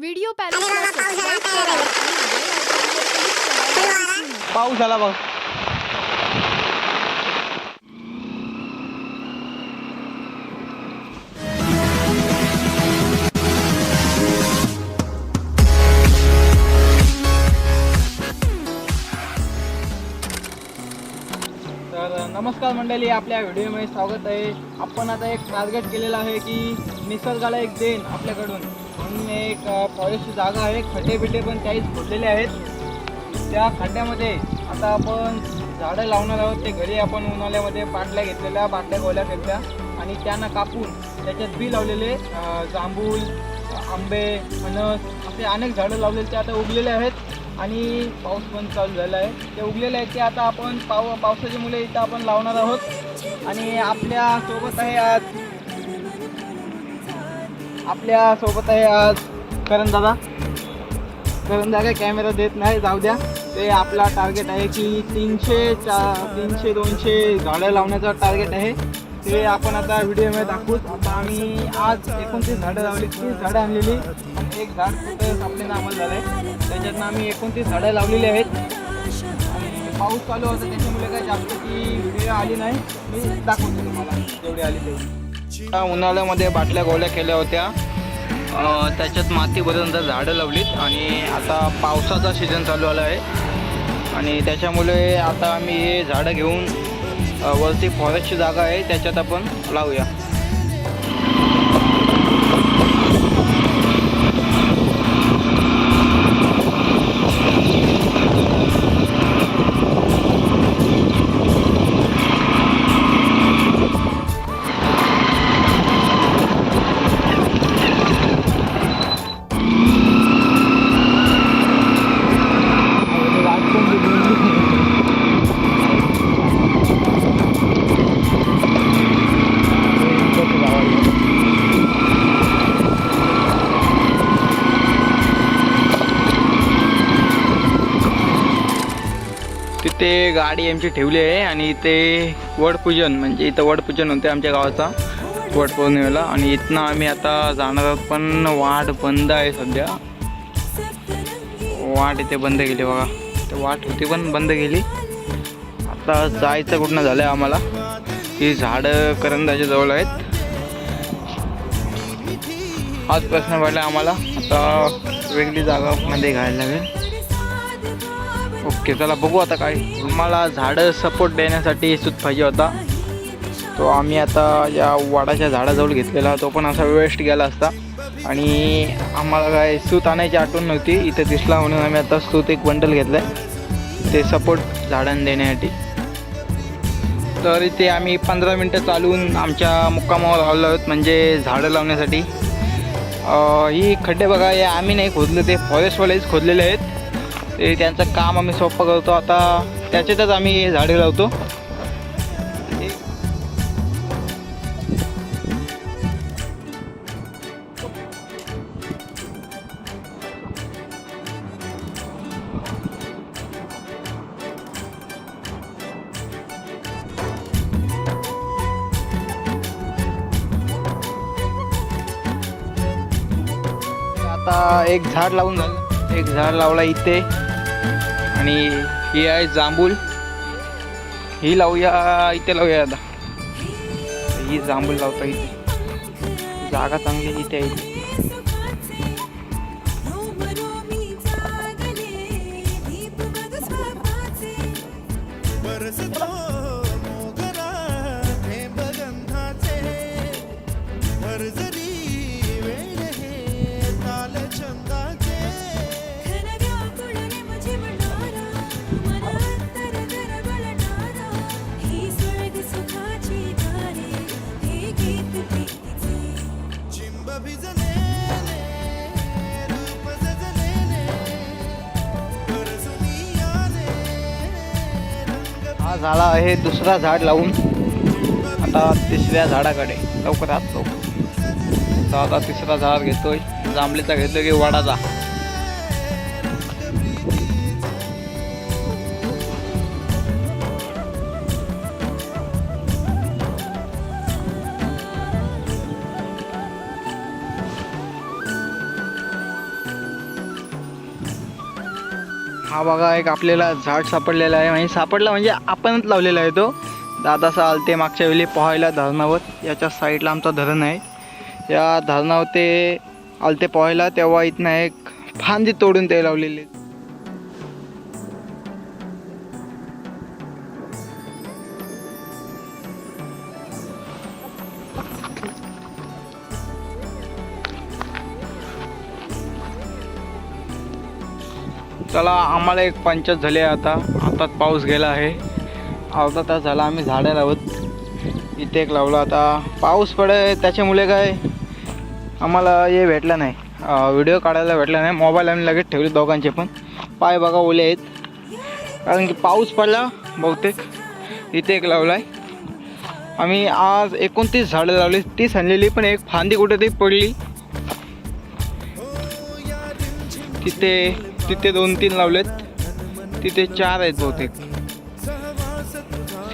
Video. पाऊस आला बघ तर नमस्कार मंडळी आपल्या व्हिडिओमध्ये स्वागत आहे. आपण आता एक टार्गेट केलेलं आहे की निसर्गाला एक देण आपल्याकडून. म्हणून एक फॉरेस्टची जागा आहे खड्डे बिड्डे पण काहीच खोदलेले आहेत. त्या खड्ड्यामध्ये आता आपण झाडं लावणार आहोत. ते घरी आपण उन्हाळ्यामध्ये बाटल्या घेतलेल्या बाटल्या गोल्या घेतल्या आणि त्यांना कापून त्याच्यात बी लावलेले जांभूळ आंबे फणस असे अनेक झाडं लावलेले ते आता उगलेले आहेत आणि पाऊस पण चालू झाला आहे. ते उगलेले आहेत ते आता आपण पाव पावसाची मुले इथं आपण लावणार आहोत. आणि आपल्यासोबत आहे आज आपल्यासोबत आहे आज करण दादा. करण दादा कॅमेरा देत नाही जाऊ द्या. ते आपला टार्गेट आहे की तीनशे चा तीनशे दोनशे झाडं लावण्याचा टार्गेट आहे. ते आपण आता व्हिडिओमध्ये दाखवूच आता आम्ही आज एकोणतीस झाडं लावली तीस झाडं आणलेली. एक झाड कुठं सापडेनं आम्हाला झालं आहे त्याच्यातनं आम्ही एकोणतीस झाडं लावलेली आहेत. आणि पाऊस चालू होता त्याच्यामुळे काय जास्त ती व्हिडिओ आली नाही. मी दाखवतो तुम्हाला जेवढी आली तेवढी. उन्हाळ्यामध्ये बाटल्या गोळ्या केल्या होत्या. त्याच्यात माती भरून तर झाडं लावलीत आणि आता पावसाचा सीझन चालू आला आहे. आणि त्याच्यामुळे आता आम्ही हे झाडं घेऊन वरती फॉरेस्टची जागा आहे त्याच्यात आपण लावूया. ते गाडी आमची ठेवली आहे आणि इथे वडपूजन म्हणजे इथं वडपूजन होते आमच्या गावाचा वडपौर्णिमेला आणि इथनं आम्ही आता जाणार आहोत पण वाट बंद आहे सध्या. वाट इथे बंद केली बघा. ते वाट होती पण बंद केली. आता जायचं कुठनं झालं आहे आम्हाला? ही झाडं करंदाच्या जवळ आहेत. हाच प्रश्न पडला आम्हाला. आता वेगळी जागा मध्ये घ्यायला लागेल. ओके चला बघू आता काय. मला झाडं सपोर्ट देण्यासाठी सूत पाहिजे होता. तो आम्ही आता या वाडाच्या झाडाजवळ घेतलेला तो पण असा वेस्ट गेला असता. आणि आम्हाला काय सूत आणायची आठवण नव्हती. इथे दिसला म्हणून आम्ही आता सूत एक बंडल घेतलं आहे ते सपोर्ट झाडांना देण्यासाठी. तर इथे आम्ही पंधरा मिनटं चालून आमच्या मुक्कामावर आलो आहोत. म्हणजे झाडं लावण्यासाठी. ही खड्डे बघा हे आम्ही नाही खोदले. ते फॉरेस्टवालेच खोदलेले आहेत. ते त्यांचं काम आम्ही सोपं करतो. आता त्याच्यातच आम्ही झाडे लावतो. आता एक झाड लावून झालं. एक झाड लावला इथे. आणि ही आहे जांभूळ. ही लावूया इथे लावूया आता. ही जांभूळ लावता इथे जागा चांगली इथे आहे. इथे. झाला आहे दुसरा झाड लावून. आता तिसऱ्या झाडाकडे लवकरात लवकर तर आता तिसरा झाड घेतोय. जांभळीचा घेतोय की वडाचा? हा बघा एक आपल्याला झाड सापडलेला आहे. म्हणजे सापडला म्हणजे आपणच लावलेला आहे तो. दादासा आलते मागच्या वेळी पोहायला धरणावर. याच्या साईडला आमचा धरण आहे. या धरणावर ते आलते पोहायला तेव्हा इथनं एक फांदी तोडून ते लावलेले चला आम्हाला एक पंचायत झाली आहे आता. हातात पाऊस गेला आहे. अर्धा तास झाला आम्ही झाडं लावत. इथे एक लावलं आता. पाऊस पडे त्याच्यामुळे काय? आम्हाला हे भेटलं नाही. व्हिडिओ काढायला भेटला नाही. मोबाईल आम्ही लगेच ठेवले दोघांचे पण. पाय बघा ओले आहेत. कारण की पाऊस पडला बहुतेक. इथे एक लावला आहे. आम्ही आज एकोणतीस झाडं लावली. तीस आणलेली पण एक फांदी कुठेतरी पडली. तिथे तिथे दोन तीन लावलेत. तिथे चार आहेत बहुतेक.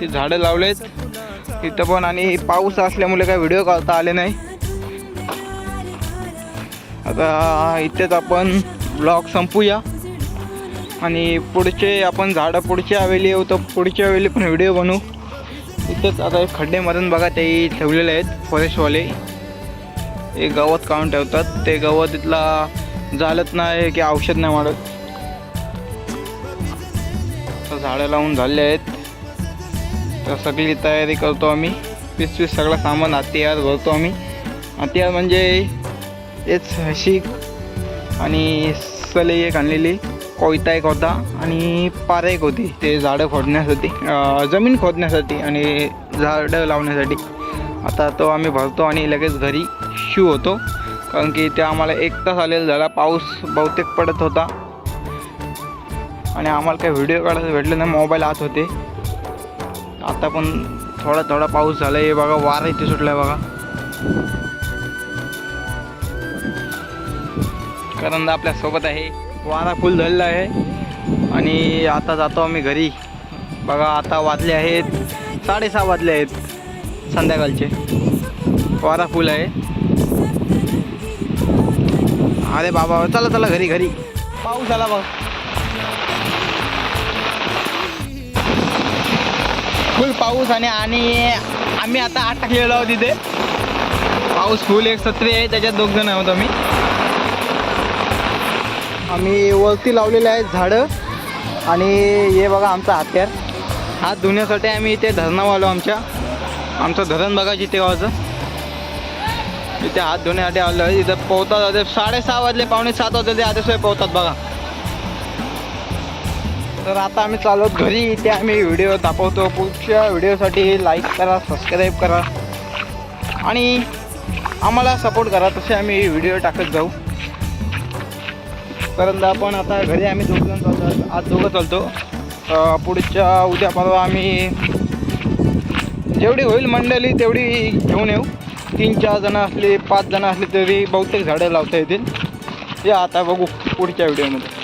ती झाडं लावलेत. तिथं पण आणि पाऊस असल्यामुळे काय व्हिडिओ काढता आले नाही. आता इथेच आपण ब्लॉग संपूया. आणि पुढचे आपण झाडं पुढच्या वेळी येऊ तर पुढच्या वेळी पण व्हिडिओ बनवू. इथेच आता एक खड्डे मारून बघा ते ठेवलेले आहेत. फॉरेस्टवाले हे गवत काढून ठेवतात. ते गवत इथला झालत नाही की औषध नाही वाढत. तर झाडं लावून झाले आहेत. तर सगळी तयारी करतो आम्ही. पीस पीस सगळं सामान हत्यार भरतो आम्ही. हत्यार म्हणजे हेच हशी आणि सले एक आणलेली कोयता एक होता आणि पारा एक होती. ते झाडं खोदण्यासाठी जमीन खोदण्यासाठी आणि झाडं लावण्यासाठी. आता तो आम्ही भरतो आणि लगेच घरी शू होतो. कारण की ते आम्हाला एक तास आलेला झाला. पाऊस बहुतेक पडत होता. आणि आम्हाला काही व्हिडिओ काढायला भेटले नाही. मोबाईल आत होते. आता पण थोडा थोडा पाऊस झाला. आहे बघा वारा इथे सुटला आहे बघा. करंदा आपल्यासोबत आहे. वारा फुल झालेला आहे. आणि आता जातो आम्ही घरी. बघा आता वाजले आहेत. साडेसहा वाजले आहेत. संध्याकाळचे. वारा फुल आहे. अरे बाबा चला चला घरी घरी. पाऊस आला बघ. फुल पाऊस आणि आणि आम्ही आता अटकलेलो आहोत तिथे पाऊस फुल एक सत्री आहे त्याच्यात दोघ जण आहोत आम्ही. आम्ही वरती लावलेले आहेत झाडं आणि हे बघा आमचा हत्यार. हात धुण्यासाठी आम्ही इथे धरणावर आलो आमच्या. आमचं धरण बघा जिथे गावाचं. तिथे हात धुण्यासाठी आलो इथे इथं पोहतात आता साडेसहा वाजले पावणे सात वाजले आधीच पोहतात बघा. तर आता आम्ही चालवत घरी इथे आम्ही व्हिडिओ दाखवतो. पुढच्या व्हिडिओसाठी लाईक करा सबस्क्राईब करा. आणि आम्हाला सपोर्ट करा तसे आम्ही व्हिडिओ टाकत जाऊ. परंतु आपण आता घरी आम्ही दोघं चालतो आज दोघं चालतो. पुढच्या उद्या परवा आम्ही जेवढी होईल मंडळी तेवढी घेऊन येऊ. तीन चार जणं असले पाच जणं असले तरी बहुतेक झाडं लावता येतील. हे आता बघू पुढच्या व्हिडिओमध्ये.